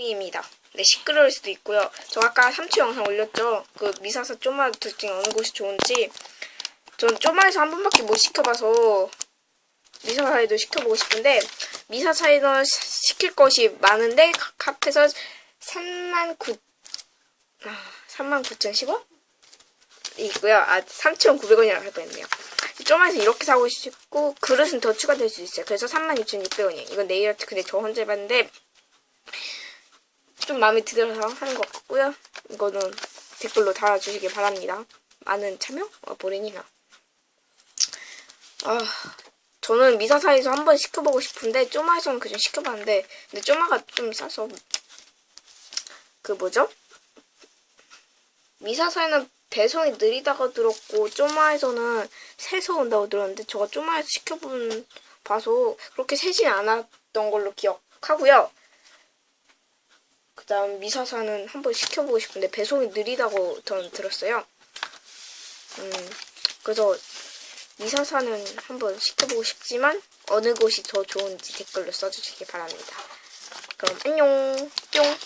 부입니다. 네, 시끄러울 수도 있고요. 저 아까 3초 영상 올렸죠? 그 미사사 쪼마 둘 중에 어느 곳이 좋은지. 전 쪼마에서 한 번밖에 못 시켜봐서 미사사에도 시켜보고 싶은데 미사사에는 시- 시킬 것이 많은데 각 합해서 3만 9 아, 3만 9,010원? 있고요. 아, 3,900원이라고 할 뻔했네요. 쪼마에서 이렇게 사고 싶고 그릇은 더 추가될 수 있어요. 그래서 36,600원이에요. 이건 네일 아트 근데 저 혼자 해봤는데 좀 마음에 들어서 하는 것 같고요. 이거는 댓글로 달아주시길 바랍니다. 많은 참여? 어, 뭐래니나. 아, 저는 미사사에서 한번 시켜보고 싶은데 쪼마에서는 그냥 시켜봤는데 근데 쪼마가 좀 싸서 그 뭐죠? 미사사에는 배송이 느리다고 들었고 쪼마에서는 새서 온다고 들었는데 제가 쪼마에서 시켜본 봐서 그렇게 세진 않았던 걸로 기억하고요. 그다음 미사사는 한번 시켜보고 싶은데 배송이 느리다고 저는 들었어요. 음, 그래서 미사사는 한번 시켜보고 싶지만 어느 곳이 더 좋은지 댓글로 써주시기 바랍니다. 그럼 안녕 뿅